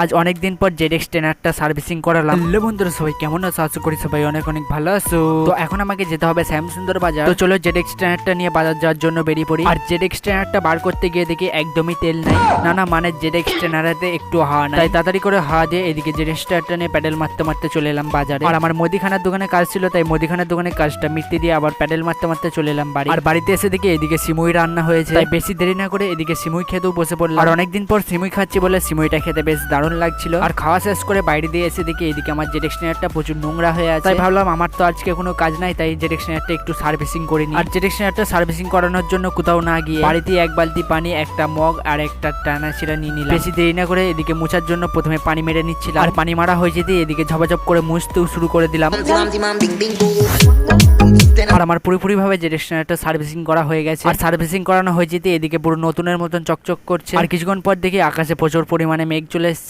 আজ অনেক দিন পর জেডেক্স ট্রেনারটা সার্ভিসিং করালাম। হ্যালো বন্ধুরা, সবাই কেমন আছো? আশা করি সবাই অনেক অনেক ভালো আছো। তো এখন আমাকে যেতে হবে শ্যামসুন্দর বাজার। তো চলো জেডেক্স ট্রেনারটা নিয়ে বাজার যাওয়ার জন্য বেরিয়ে পড়ি। আর জেডেক্স ট্রেনারটা বার করতে গিয়ে দেখি একদমই তেল নাই। না না মানে জেডেক্স ট্রেনারেতে একটু হাওয়া নাই। তাই তাড়াতাড়ি করে হাওয়া দিয়ে এদিকে জেডেক্স ট্রেনারটা নিয়ে প্যাডেল মারতে মারতে চলে এলাম বাজারে। আর আমার মুদিখানার দোকানে কাজ ছিল, তাই মুদিখানার দোকানে কাজটা মিটতে দিয়ে আবার প্যাডেল মারতে মারতে চলে এলাম বাড়ি। আর বাড়িতে এসে দেখি এদিকে সিমুই রান্না হয়েছে। তাই বেশি দেরি না করে এদিকে সিমুই খেতেও বসে পড়লাম। আর অনেকদিন পর সিমুই খাচ্ছি বলে সিমুইটা খেতে বেশ দারুণ লাগছিল। আর খাওয়া শেষ করে বাইরে দিয়ে এসে দেখি এদিকে আমার জেডেক্স ট্রেনারটা প্রচুর নোংরা হয়ে আছে। তাই ভাবলাম আমার তো আজকে কোনো কাজ নাই তাই জেডেক্স ট্রেনারটা একটু সার্ভিসিং করে নিই। আর জেডেক্স ট্রেনারটা সার্ভিসিং করানোর জন্য কোথাও না গিয়ে বাড়িতে এক বালতি পানি একটা মগ আর একটা টানা ছিঁড়া নিয়ে নিলাম। বেশি দেরি না করে এদিকে মোছার জন্য প্রথমে পানি মেরে নিচ্ছিলাম। আর পানি মারা হয়ে যেতে এদিকে ঝপাঝপ করে মুছতেও শুরু করে দিলাম. আর আমার পুরোপুরি ভাবে জেডেক্সটারটা সার্ভিসিং করা হয়ে গেছে। আর সার্ভিসিং করানো হয়ে যেতে এদিকে পুরো নতুনের মতন চকচক করছে। আর কিছুক্ষণ পর দেখি আকাশে প্রচুর পরিমাণে মেঘ চলে এসছে।